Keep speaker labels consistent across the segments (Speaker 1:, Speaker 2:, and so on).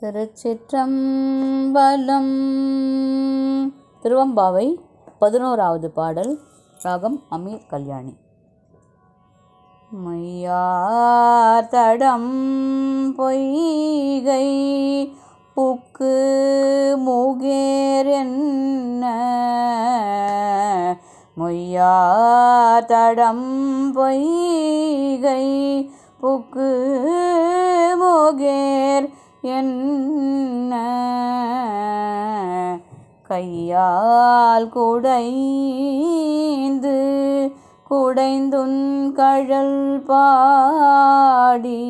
Speaker 1: திருச்சிற்றம்பலம். திருவம்பாவை பதினோராவது பாடல் ராகம் அமீர் கல்யாணி. மையார் தடம் பொய்கை புக்கு மூகேர் என்ன? மொய்யார் தடம் பொய்கை புக்கு முகேர் என்ன? கையால் குடைந்து குடைந்துன் கழல் பாடி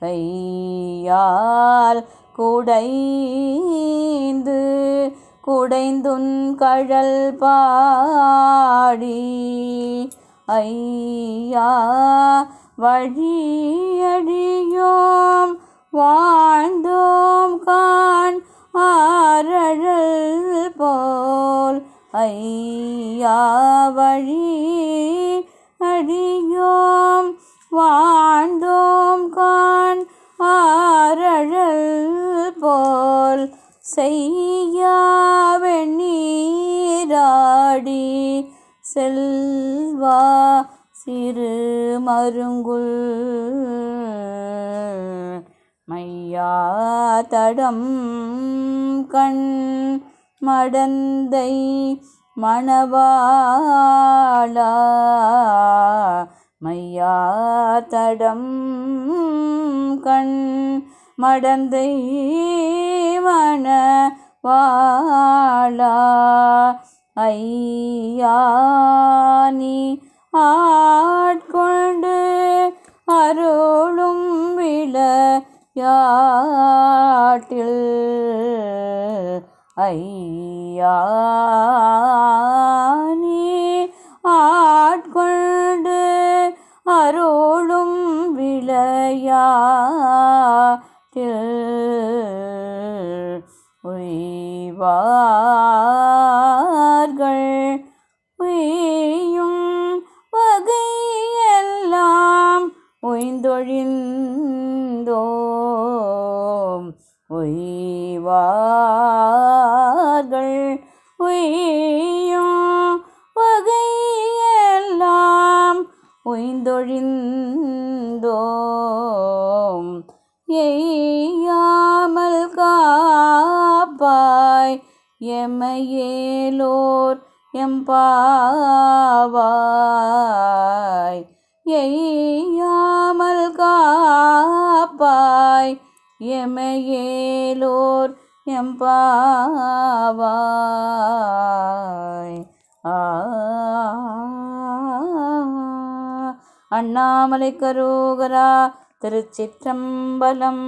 Speaker 1: கையால் குடைந்து குடைந்துன் கழல் பாடி. ஐயா வழியடியோம் வாழ்ந்தோம் கான் ஆரழல் போல். ஐயா வழி அடியோம். வாழ்ந்தோம் கான் ஆரழல் போல். செய்யாவெண்ணீராடி செல்வா சிறு மருங்குள் மையா தடம் கண் மடந்தை மணவாளா. மையா தடம் கண் மடந்தை மணவாளா. ஐயா நீ ஆட்கொண்டு யாட்டில் ஐயானி ஆட்கொண்டு அருளும் விளையாட்டில் உய்வார்கள். உய் ஒய்ந்தொழிந்தோம் ஒய்வார்கள் உய்யும் வகையெல்லாம் ஒய்ந்தொழிந்தோம் எய்யாமல் காப்பாய் எமையேலோர் எம்பாவாய் எய் காப்பாய் எமையேலோர் எம்பாவாய் அண்ணாமலை கரோகரா திருச்சிற்றம்பலம்.